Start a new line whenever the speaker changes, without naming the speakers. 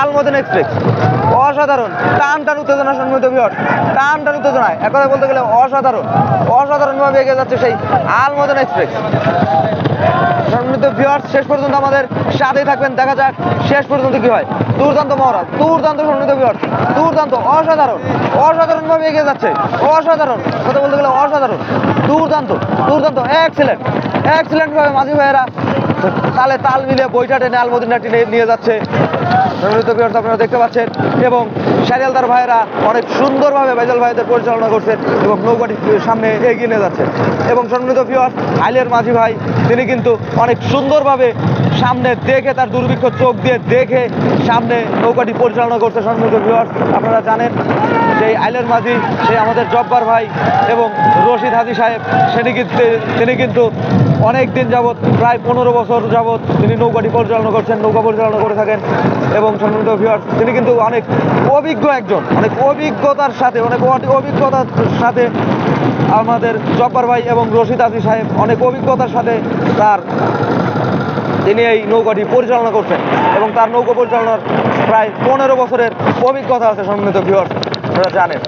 Alamdin express. অসাধারণ। টান টান উত্তেজনা সম্মিলিত ভিওর টান টান উত্তেজনায়। এক কথায় বলতে গেলে অসাধারণ। অসাধারণভাবে এগিয়ে যাচ্ছে সেই আলমদিন এক্সপ্রেস। সম্মিলিত শেষ পর্যন্ত আমাদের সাথেই থাকবেন। দেখা যাক শেষ পর্যন্ত কি হয়। দুর্দান্ত মহারাজ। দুর্দান্ত সম্মিলিত ভিওয়ার্স দুর্দান্ত, অসাধারণ। অসাধারণভাবে এগিয়ে যাচ্ছে। অসাধারণ। কথা বলতে গেলে অসাধারণ। দুর্দান্ত দুর্দান্ত। এক্সিলেন্ট এক্সিলেন্ট ভাবে মাঝি ভাইয়েরা তালে তাল মিলে বইটা টেনে আলমদিনা টেনে নিয়ে যাচ্ছে। আপনারা দেখতে পাচ্ছেন এবং শারিয়ালদার ভাইয়েরা অনেক সুন্দরভাবে বাইজাল ভাইদের পরিচালনা করছেন এবং নৌকাটি সামনে এগিয়ে নিয়ে যাচ্ছেন। এবং সম্মিলিত ভিওয়ার্স আইলের মাঝি ভাই, তিনি কিন্তু অনেক সুন্দরভাবে সামনে দেখে তার দুর্ভিক্ষ চোখ দিয়ে দেখে সামনে নৌকাটি পরিচালনা করছে সম্মিলিত ভিওয়ার্স আপনারা জানেন সেই আইলের মাঝি সেই আমাদের জব্বার ভাই এবং রশিদ হাজি সাহেব সেনি কিন্তু তিনি কিন্তু অনেক দিন যাবৎ, প্রায় পনেরো বছর যাবৎ তিনি নৌকাটি পরিচালনা করছেন, নৌকা পরিচালনা করে থাকেন। এবং সম্মানিত ভিউয়ার্স তিনি কিন্তু অনেক অভিজ্ঞ একজন, অনেক অভিজ্ঞতার সাথে, অনেক অভিজ্ঞতার সাথে আমাদের জব্বার ভাই এবং রশিদ আজি সাহেব অনেক অভিজ্ঞতার সাথে তার তিনি এই নৌকাটি পরিচালনা করছেন এবং তার নৌকা পরিচালনার প্রায় পনেরো বছরের অভিজ্ঞতা আছে সম্মানিত ভিউয়ার্স আপনারা জানেন।